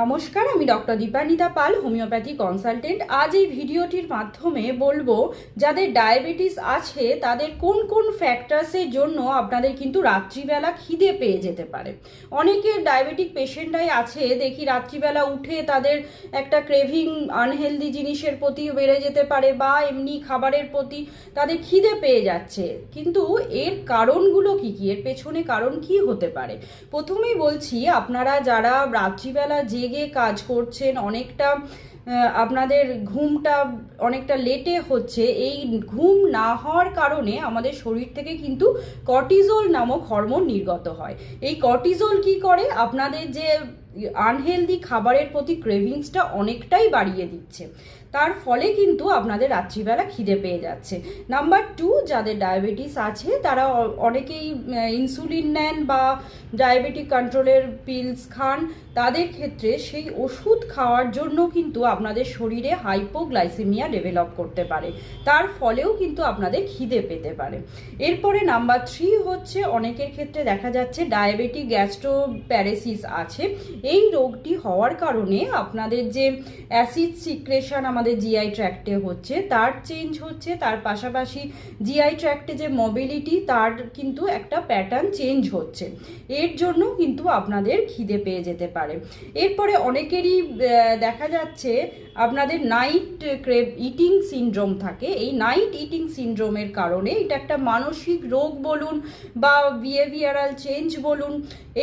নমস্কার, আমি doctor Dipanita Pal, homeopathy consultant. আজ এই ভিডিওটির মাধ্যমে বলব, যাদের ডায়াবেটিস আছে, তাদের কোন কোন ফ্যাক্টরসের জন্য আপনাদের কিন্তু রাত্রিবেলা খিদে পেয়ে যেতে পারে। অনেকের ডায়াবেটিক পেশেন্টরাই আছে, দেখি রাত্রিবেলা উঠে তাদের একটা ক্রেভিং, আনহেলদি জিনিসের প্রতি বেড়ে যেতে পারে বা এমনি খাবারের প্রতি তাদের খিদে পেয়ে যাচ্ছে। কিন্তু এর কারণগুলো কি কি? এর পেছনে কারণ কি হতে পারে? প্রথমেই বলছি, আপনারা যারা রাত্রিবেলা জেগে কাজ করছেন, অনেকটা আপনাদের ঘুমটা অনেকটা লেটে হচ্ছে। এই ঘুম না হওয়ার কারণে আমাদের শরীর থেকে কিন্তু কর্টিজল নামক হরমোন নির্গত হয়। এই কর্টিজল কি করে? আপনাদের যে আনহেলদি খাবারের প্রতি ক্রেভিংসটা অনেকটাই বাড়িয়ে দিচ্ছে। তার ফলে কিন্তু আপনাদের রাত্রিবেলা খিদে পেয়ে যাচ্ছে। নাম্বার টু, যাদের ডায়াবেটিস আছে, তারা অনেকেই ইনসুলিন নেন বা ডায়াবেটিক কন্ট্রোলের পিলস খান। তাদের ক্ষেত্রে সেই ওষুধ খাওয়ার জন্য কিন্তু আপনাদের শরীরে হাইপোগ্লাইসেমিয়া ডেভেলপ করতে পারে। তার ফলেও কিন্তু আপনাদের খিদে পেতে পারে। এরপরে নাম্বার থ্রি হচ্ছে, অনেকের ক্ষেত্রে দেখা যাচ্ছে ডায়াবেটিক গ্যাস্ট্রো প্যারেসিস আছে। এই রোগটি হওয়ার কারণে আপনাদের যে অ্যাসিড সিক্রেশন আমাদের জিআই ট্র্যাক্টে হচ্ছে, তার চেঞ্জ হচ্ছে, তার পাশাপাশি জিআই ট্র্যাক্টে যে মোবিলিটি তার কিন্তু একটা প্যাটার্ন চেঞ্জ হচ্ছে। এর জন্য কিন্তু আপনাদের খিদে পেয়ে যেতে পারে। এরপরে অনেকেরই দেখা যাচ্ছে আপনাদের নাইট ক্রেভ ইটিং সিনড্রোম থাকে। এই নাইট ইটিং সিনড্রোমের কারণে এটা একটা মানসিক রোগ বলুন বা বিহেভিয়ারাল চেঞ্জ বলুন,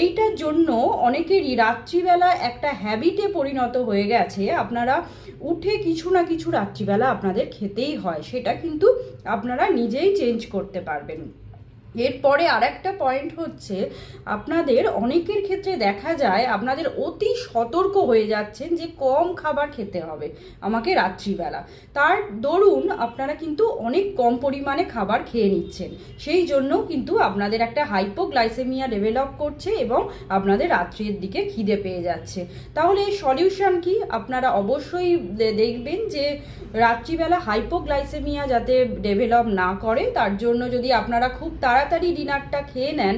এইটার জন্য অনেকেরই রাত্রিবেলা একটা হ্যাবিটে পরিণত হয়ে গেছে, আপনারা উঠে কিছু না কিছু রাত্রিবেলা আপনাদের খেতেই হয়, সেটা কিন্তু আপনারা নিজেই চেঞ্জ করতে পারবেন। এরপরে আর একটা পয়েন্ট হচ্ছে, আপনাদের অনেকের ক্ষেত্রে দেখা যায় আপনাদের অতি সতর্ক হয়ে যাচ্ছেন যে কম খাবার খেতে হবে আমাকে রাত্রিবেলা। তার দরুন আপনারা কিন্তু অনেক কম পরিমাণে খাবার খেয়ে নিচ্ছেন। সেই জন্য কিন্তু আপনাদের একটা হাইপোগ্লাইসেমিয়া ডেভেলপ করছে এবং আপনাদের রাত্রির দিকে খিদে পেয়ে যাচ্ছে। তাহলে সলিউশন কি? আপনারা অবশ্যই দেখবেন যে রাত্রিবেলা হাইপোগ্লাইসেমিয়া যাতে ডেভেলপ না করে, তার জন্য যদি আপনারা খুব তাড়াতাড়ি ডিনারটা খেয়ে নেন,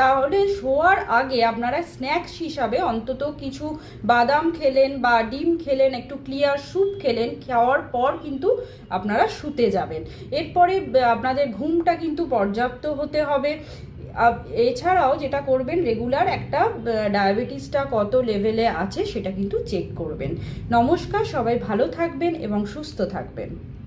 তাহলে শোয়ার আগে আপনারা স্ন্যাক্স হিসাবে অন্তত কিছু বাদাম খেলেন বা ডিম খেলেন, একটু ক্লিয়ার স্যুপ খেলেন, খাওয়ার পর কিন্তু আপনারা শুতে যাবেন। এরপরে আপনাদের ঘুমটা কিন্তু পর্যাপ্ত হতে হবে। এছাড়াও যেটা করবেন, রেগুলার একটা ডায়াবেটিসটা কত লেভেলে আছে সেটা কিন্তু চেক করবেন। নমস্কার, সবাই ভালো থাকবেন এবং সুস্থ থাকবেন।